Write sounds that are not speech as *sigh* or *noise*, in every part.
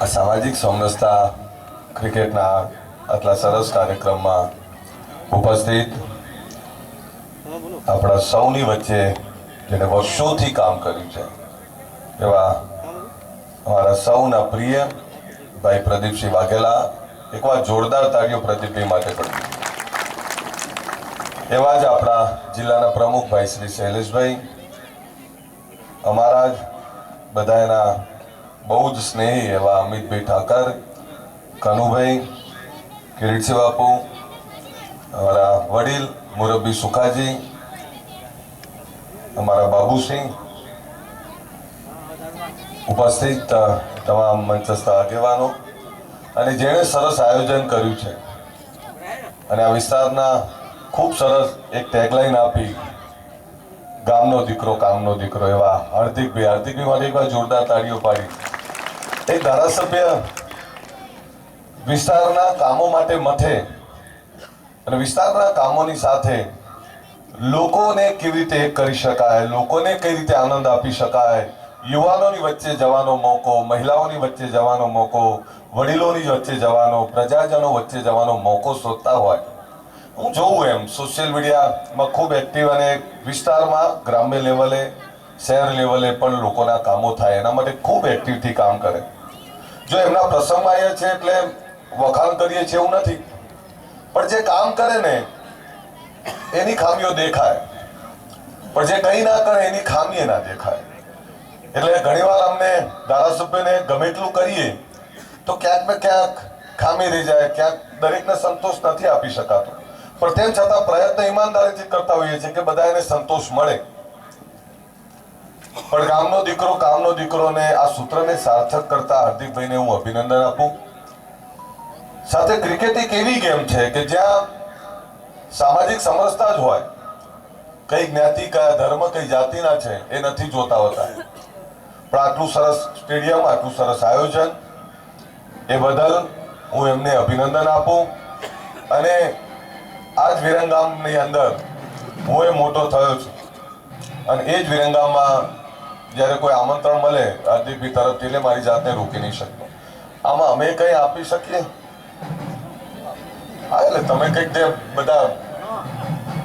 આ સામાજિક સમરસતા ક્રિકેટના આટલા સરસ કાર્યક્રમમાં ઉપસ્થિત આપણા સૌની વચ્ચે જેને વર્ષોથી કામ કર્યું છે, એવા અમારા સૌના પ્રિય ભાઈ પ્રદીપસિંહ વાઘેલા એકવાર જોરદાર તાળીઓ પ્રદીપભાઈ માટે પડતી એવા જ આપણા જિલ્લાના પ્રમુખ ભાઈ શ્રી શૈલેષભાઈ, અમારા જ બધાના બહુ જ સ્નેહી એવા અમિતભાઈ ઠાકર, કનુભાઈ કિરીટસિંહ બાપુ અમારા વડીલ મુરબ્બી સુખાજી, અમારા બાબુસિંહ, ઉપસ્થિત તમામ મંચસ્થ આગેવાનો, અને જેણે સરસ આયોજન કર્યું છે. અને આ વિસ્તારના ખૂબ સરસ એક ટેગલાઈન આપી, ગામનો દીકરો કામનો દીકરો એવા હાર્દિકભાઈ. હાર્દિકભાઈ માટે એકવાર જોરદાર તાળીઓ પાડી. એક ધારાસભ્ય વિસ્તારના કામો માટે મથે અને વિસ્તારના કામોની સાથે લોકોને કેવી રીતે કરી શકાય, લોકોને કઈ રીતે આનંદ આપી શકાય, યુવાનોની વચ્ચે જવાનો મોકો, મહિલાઓની વચ્ચે જવાનો મોકો, વડીલોની વચ્ચે જવાનો, પ્રજાજનો વચ્ચે જવાનો મોકો શોધતા હોય. હું જોઉં એમ, સોશિયલ મીડિયામાં ખૂબ એક્ટિવ અને વિસ્તારમાં ગ્રામ્ય લેવલે, શહેર લેવલે પણ લોકોના કામો થાય, એના માટે ખૂબ એક્ટિવથી કામ કરે. જો એમના પ્રસંગમાં આવ્યા છે એટલે વખાણ કરીએ છીએ એવું નથી. પણ જે કામ કરે ને, એની ખામીઓ દેખાય. પણ જે કંઈ ના કરે, એની ખામી ના દેખાય. એટલે ઘણીવાર અમને ધારાસભ્યને ગમે એટલું કરીએ, તો ક્યાંક ને ક્યાંક ખામી રહી જાય, ક્યાંક દરેકને સંતોષ નથી આપી શકાતો. પણ તેમ છતાં પ્રયત્ન ઈમાનદારીથી કરતા હોઈએ છીએ કે બધા એને સંતોષ મળે. પણ ગામનો દીકરો કામનો દીકરો ને આ સૂત્રને સાર્થક કરતા હાર્દિકભાઈને હું અભિનંદન આપું. સાથે ક્રિકેટ એક એવી ગેમ છે કે જ્યાં સામાજિક સમરસતા જ હોય? કઈ જ્ઞાતિ, કયા ધર્મ, કઈ જાતિના છે એ નથી જોતા હોતા. પણ આટલું સરસ સ્ટેડિયમ આટલું સરસ આયોજન, એ બદલ હું એમને અભિનંદન આપું. અને આ જ વિરંગામની અંદર હું એ મોટો થયો છું. અને એ જ વિરંગામાં જ્યારે કોઈ આમંત્રણ મળે હાર્દિકભાઈ તરફથી એટલે મારી જાતને રોકી નહીં શકતો. આમાં અમે કંઈ આપી શકીએ? હા, એટલે તમે કંઈક જે બધા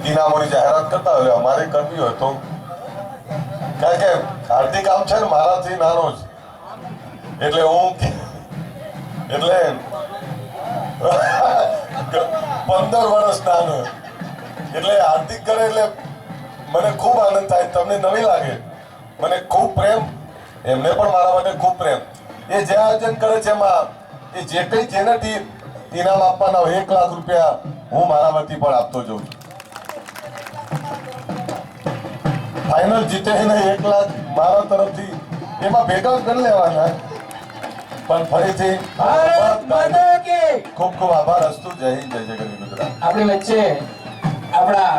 ઇનામોની જાહેરાત કરતા હોય અમારે કરવી હોય તો. કારણ કે હાર્દિક આમ છે ને મારાથી નાનો જ. એટલે હું એટલે *laughs* પંદર વર્ષ નાનો. એટલે હાર્દિક કરે એટલે મને ખૂબ આનંદ થાય તમને નવી લાગે. મને ખૂબ પ્રેમ એમને પણ મારા માટે ખૂબ પ્રેમ. એ જે આયોજન કરે છે એમાં એ જે કંઈ જેનાથી ઇનામ આપવાના હોય એક લાખ રૂપિયા હું મારા વતી પણ આપતો જઉં છું. ફાઇનલ જીતે ને એક લાખ મારા તરફથી. એમાં ભેગા કરી લેવાના. પણ ફરીથી ખૂબ ખૂબ આભાર. અસ્તુ જય હિન્દ જય જય ગુજરાત આપણી વચ્ચે આપણા